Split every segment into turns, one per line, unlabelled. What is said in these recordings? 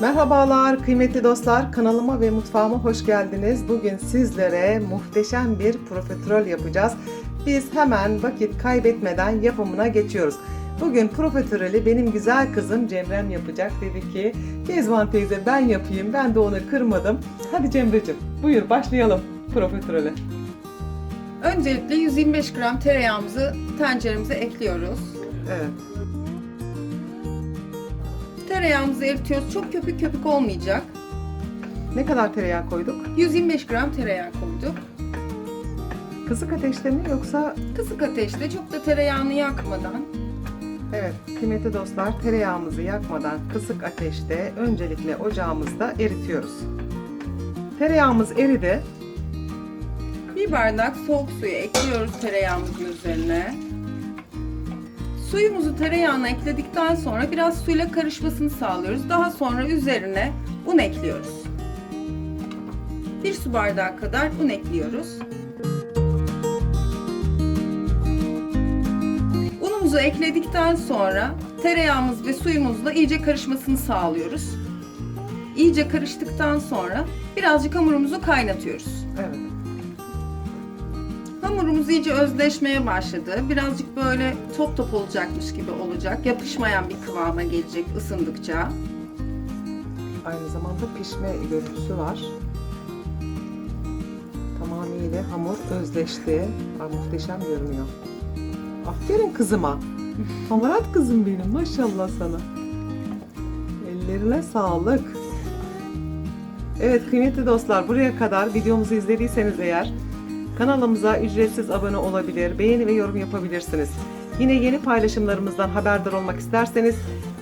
Merhabalar kıymetli dostlar kanalıma ve mutfağıma hoş geldiniz. Bugün sizlere muhteşem bir profiterol yapacağız. Biz hemen vakit kaybetmeden yapımına geçiyoruz. Bugün profiterolü benim güzel kızım Cemrem yapacak. Dedi ki Kezban teyze ben yapayım ben de onu kırmadım. Hadi Cemre'cim buyur başlayalım profiterole.
Öncelikle 125 gram tereyağımızı tenceremize ekliyoruz.
Evet.
Tereyağımızı eritiyoruz. Çok köpük köpük olmayacak.
Ne kadar tereyağı koyduk?
125 gram tereyağı koyduk.
Kısık ateşte mi yoksa
Kısık ateşte çok da tereyağını yakmadan
Evet, kıymetli dostlar tereyağımızı yakmadan kısık ateşte öncelikle ocağımızda eritiyoruz. Tereyağımız eridi.
bir bardak soğuk suyu ekliyoruz tereyağımızın üzerine. Suyumuzu tereyağına ekledikten sonra biraz suyla karışmasını sağlıyoruz. Daha sonra üzerine un ekliyoruz. Bir su bardağı kadar un ekliyoruz. Unumuzu ekledikten sonra tereyağımız ve suyumuzla iyice karışmasını sağlıyoruz. İyice karıştıktan sonra birazcık hamurumuzu kaynatıyoruz.
Evet.
Hamurumuz iyice özleşmeye başladı. Birazcık böyle top top olacakmış gibi olacak. Yapışmayan bir kıvama gelecek ısındıkça.
Aynı zamanda pişme görüntüsü var. Tamamıyla hamur özleşti. Ay, muhteşem görünüyor. Aferin kızıma. Hamarat kızım benim maşallah sana. Ellerine sağlık. Evet kıymetli dostlar buraya kadar videomuzu izlediyseniz eğer kanalımıza ücretsiz abone olabilir, beğeni ve yorum yapabilirsiniz. Yine yeni paylaşımlarımızdan haberdar olmak isterseniz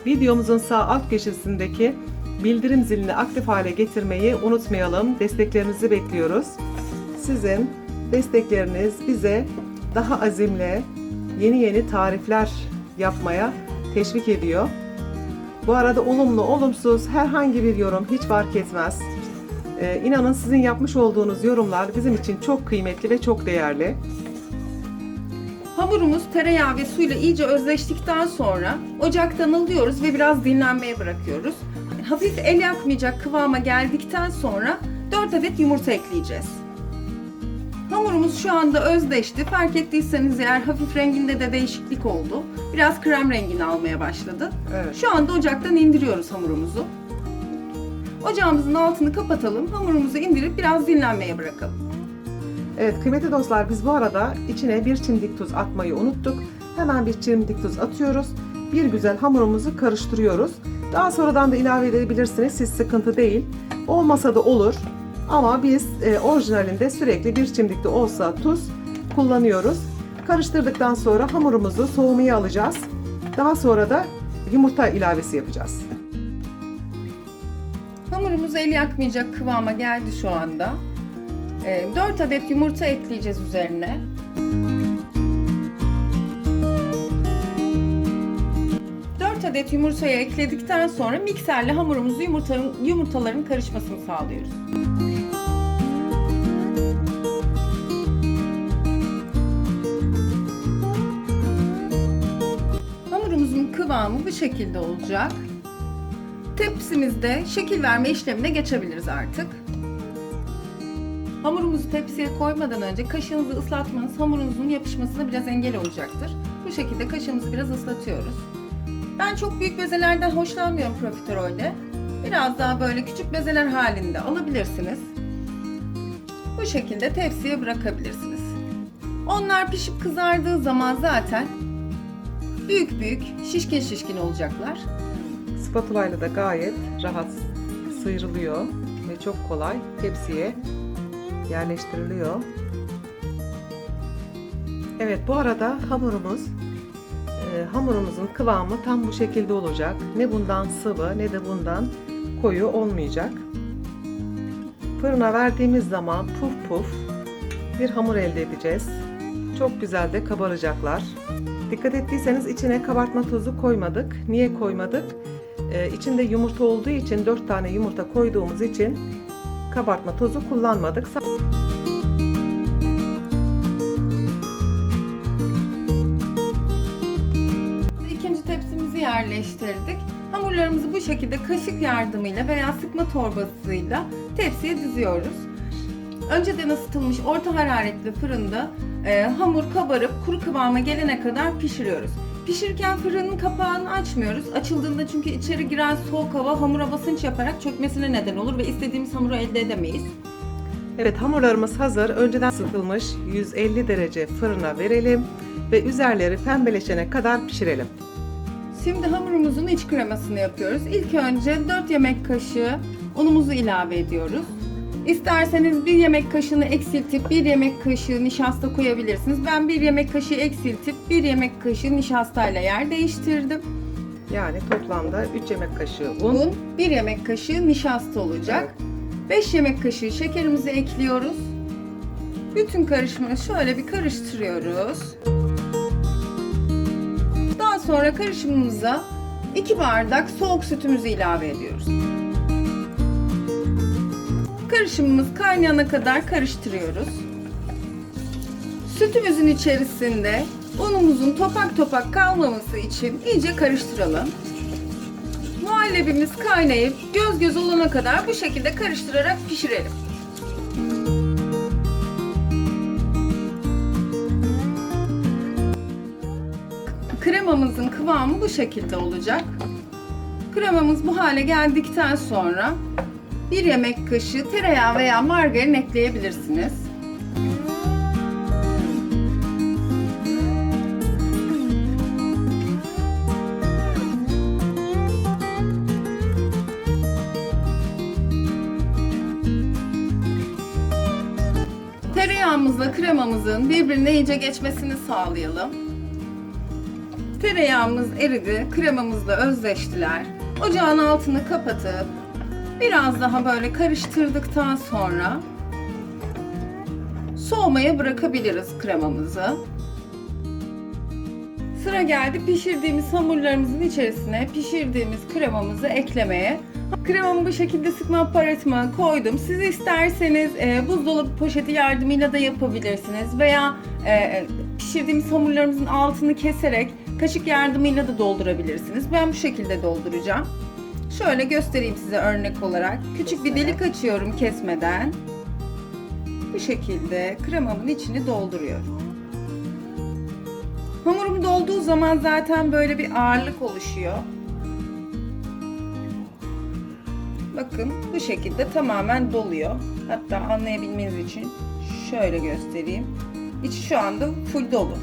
videomuzun sağ alt köşesindeki bildirim zilini aktif hale getirmeyi unutmayalım. Desteklerinizi bekliyoruz. Sizin destekleriniz bize daha azimle yeni yeni tarifler yapmaya teşvik ediyor. Bu arada olumlu, olumsuz herhangi bir yorum hiç fark etmez. Ee, inanın sizin yapmış olduğunuz yorumlar bizim için çok kıymetli ve çok değerli.
Hamurumuz tereyağı ve suyla iyice özleştikten sonra ocaktan alıyoruz ve biraz dinlenmeye bırakıyoruz. Hafif el yakmayacak kıvama geldikten sonra 4 adet yumurta ekleyeceğiz. Hamurumuz şu anda özleşti. Fark ettiyseniz eğer hafif renginde de değişiklik oldu. Biraz krem rengini almaya başladı.
Evet.
Şu anda ocaktan indiriyoruz hamurumuzu. Ocağımızın altını kapatalım. Hamurumuzu indirip biraz dinlenmeye bırakalım.
Evet kıymetli dostlar biz bu arada içine bir çimdik tuz atmayı unuttuk. Hemen bir çimdik tuz atıyoruz. Bir güzel hamurumuzu karıştırıyoruz. Daha sonradan da ilave edebilirsiniz. Siz sıkıntı değil. Olmasa da olur. Ama biz e, orijinalinde sürekli bir çimdik de olsa tuz kullanıyoruz. Karıştırdıktan sonra hamurumuzu soğumaya alacağız. Daha sonra da yumurta ilavesi yapacağız.
Hamurumuz el yakmayacak kıvama geldi şu anda. 4 adet yumurta ekleyeceğiz üzerine. Adet yumurtayı ekledikten sonra mikserle hamurumuzu yumurtanın, yumurtaların karışmasını sağlıyoruz. Hamurumuzun kıvamı bu şekilde olacak. Tepsimizde şekil verme işlemine geçebiliriz artık. Hamurumuzu tepsiye koymadan önce kaşığınızı ıslatmanız hamurunuzun yapışmasına biraz engel olacaktır. Bu şekilde kaşığımızı biraz ıslatıyoruz. Ben çok büyük bezelerden hoşlanmıyorum profiterolde. Biraz daha böyle küçük bezeler halinde alabilirsiniz. Bu şekilde tepsiye bırakabilirsiniz. Onlar pişip kızardığı zaman zaten büyük büyük şişkin şişkin olacaklar.
Spatula ile de gayet rahat sıyrılıyor ve çok kolay tepsiye yerleştiriliyor. Evet bu arada hamurumuz e, hamurumuzun kıvamı tam bu şekilde olacak. Ne bundan sıvı ne de bundan koyu olmayacak. Fırına verdiğimiz zaman puf puf bir hamur elde edeceğiz. Çok güzel de kabaracaklar. Dikkat ettiyseniz içine kabartma tozu koymadık. Niye koymadık? Ee, içinde yumurta olduğu için 4 tane yumurta koyduğumuz için kabartma tozu kullanmadık.
İkinci tepsimizi yerleştirdik. Hamurlarımızı bu şekilde kaşık yardımıyla veya sıkma torbasıyla tepsiye diziyoruz. Önceden ısıtılmış orta hararetli fırında e, hamur kabarıp kuru kıvama gelene kadar pişiriyoruz. Pişirirken fırının kapağını açmıyoruz. Açıldığında çünkü içeri giren soğuk hava hamura basınç yaparak çökmesine neden olur ve istediğimiz hamuru elde edemeyiz.
Evet hamurlarımız hazır. Önceden ısıtılmış 150 derece fırına verelim ve üzerleri pembeleşene kadar pişirelim.
Şimdi hamurumuzun iç kremasını yapıyoruz. İlk önce 4 yemek kaşığı unumuzu ilave ediyoruz. İsterseniz bir yemek kaşığını eksiltip bir yemek kaşığı nişasta koyabilirsiniz. Ben bir yemek kaşığı eksiltip bir yemek kaşığı nişastayla yer değiştirdim.
Yani toplamda 3 yemek kaşığı un.
Un, bir yemek kaşığı nişasta olacak. 5 yemek kaşığı şekerimizi ekliyoruz. Bütün karışımı şöyle bir karıştırıyoruz. Daha sonra karışımımıza 2 bardak soğuk sütümüzü ilave ediyoruz. Karışımımız kaynayana kadar karıştırıyoruz. Sütümüzün içerisinde unumuzun topak topak kalmaması için iyice karıştıralım. Muhallebimiz kaynayıp göz göz olana kadar bu şekilde karıştırarak pişirelim. Kremamızın kıvamı bu şekilde olacak. Kremamız bu hale geldikten sonra bir yemek kaşığı tereyağı veya margarin ekleyebilirsiniz. Tereyağımızla kremamızın birbirine iyice geçmesini sağlayalım. Tereyağımız eridi, kremamızla özleştiler. Ocağın altını kapatıp biraz daha böyle karıştırdıktan sonra soğumaya bırakabiliriz kremamızı. Sıra geldi pişirdiğimiz hamurlarımızın içerisine pişirdiğimiz kremamızı eklemeye. Kremamı bu şekilde sıkma aparatıma koydum. Siz isterseniz e, buzdolabı poşeti yardımıyla da yapabilirsiniz. Veya e, pişirdiğimiz hamurlarımızın altını keserek kaşık yardımıyla da doldurabilirsiniz. Ben bu şekilde dolduracağım. Şöyle göstereyim size örnek olarak. Küçük bir delik açıyorum kesmeden. Bu şekilde kremamın içini dolduruyorum. Hamurum dolduğu zaman zaten böyle bir ağırlık oluşuyor. Bakın bu şekilde tamamen doluyor. Hatta anlayabilmeniz için şöyle göstereyim. İçi şu anda full dolu.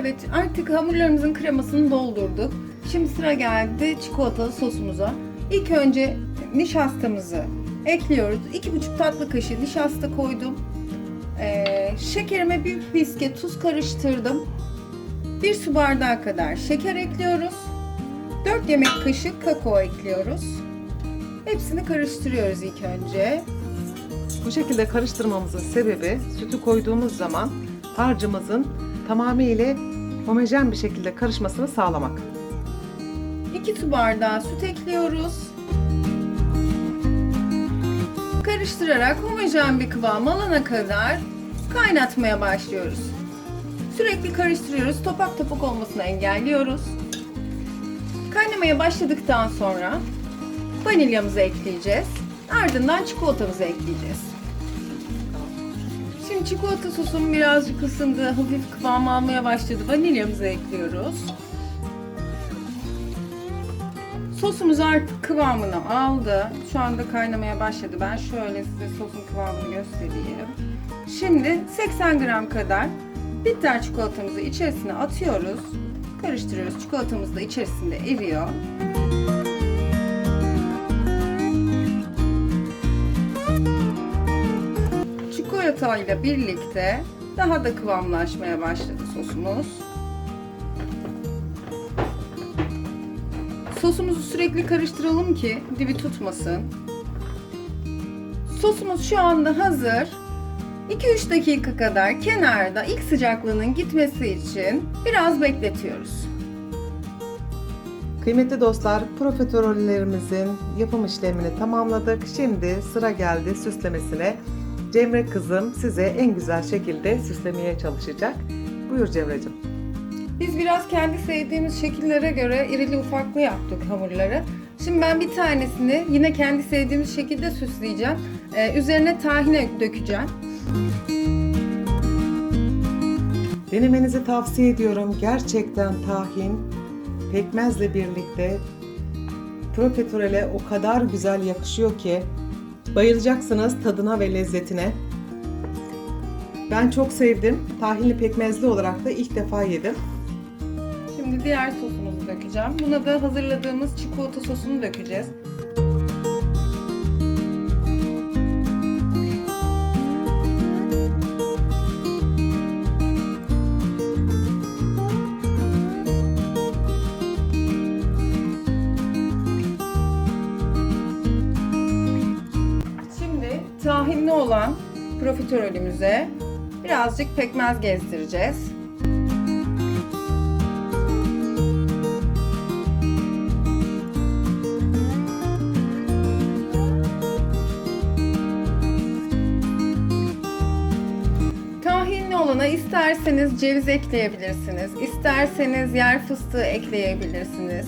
Evet artık hamurlarımızın kremasını doldurduk. Şimdi sıra geldi çikolatalı sosumuza. İlk önce nişastamızı ekliyoruz. 2,5 tatlı kaşığı nişasta koydum. Ee, şekerime bir fiske tuz karıştırdım. 1 su bardağı kadar şeker ekliyoruz. 4 yemek kaşığı kakao ekliyoruz. Hepsini karıştırıyoruz ilk önce.
Bu şekilde karıştırmamızın sebebi sütü koyduğumuz zaman harcımızın tamamıyla homojen bir şekilde karışmasını sağlamak.
2 su bardağı süt ekliyoruz. Karıştırarak homojen bir kıvam alana kadar kaynatmaya başlıyoruz. Sürekli karıştırıyoruz. Topak topak olmasını engelliyoruz. Kaynamaya başladıktan sonra vanilyamızı ekleyeceğiz. Ardından çikolatamızı ekleyeceğiz. Şimdi çikolata sosum birazcık ısındı. Hafif kıvam almaya başladı. Vanilyamızı ekliyoruz. Sosumuz artık kıvamını aldı. Şu anda kaynamaya başladı. Ben şöyle size sosun kıvamını göstereyim. Şimdi 80 gram kadar bitter çikolatamızı içerisine atıyoruz. Karıştırıyoruz. Çikolatamız da içerisinde eriyor. Çikolata ile birlikte daha da kıvamlaşmaya başladı sosumuz. Sosumuzu sürekli karıştıralım ki dibi tutmasın. Sosumuz şu anda hazır. 2-3 dakika kadar kenarda ilk sıcaklığının gitmesi için biraz bekletiyoruz.
Kıymetli dostlar, profiterollerimizin yapım işlemini tamamladık. Şimdi sıra geldi süslemesine. Cemre kızım size en güzel şekilde süslemeye çalışacak. Buyur Cemre'cim.
Biz biraz kendi sevdiğimiz şekillere göre irili ufaklı yaptık hamurları. Şimdi ben bir tanesini yine kendi sevdiğimiz şekilde süsleyeceğim. Ee, üzerine tahine dökeceğim.
Denemenizi tavsiye ediyorum. Gerçekten tahin pekmezle birlikte profiterole o kadar güzel yakışıyor ki bayılacaksınız tadına ve lezzetine. Ben çok sevdim. Tahinli pekmezli olarak da ilk defa yedim.
Şimdi diğer sosumuzu dökeceğim. Buna da hazırladığımız çikolata sosunu dökeceğiz. Tahinli olan profiterolümüze birazcık pekmez gezdireceğiz. Olana isterseniz ceviz ekleyebilirsiniz, isterseniz yer fıstığı ekleyebilirsiniz,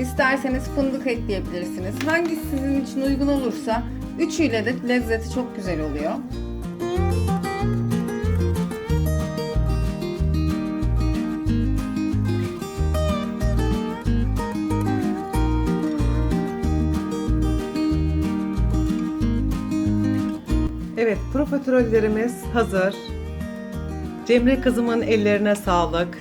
isterseniz fındık ekleyebilirsiniz. Hangisi sizin için uygun olursa üçüyle de lezzeti çok güzel oluyor.
Evet, profiterollerimiz hazır. Cemre kızımın ellerine sağlık.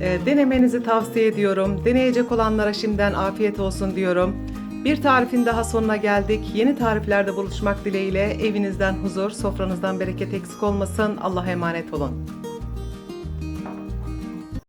Ee, denemenizi tavsiye ediyorum. Deneyecek olanlara şimdiden afiyet olsun diyorum. Bir tarifin daha sonuna geldik. Yeni tariflerde buluşmak dileğiyle evinizden huzur, sofranızdan bereket eksik olmasın. Allah'a emanet olun.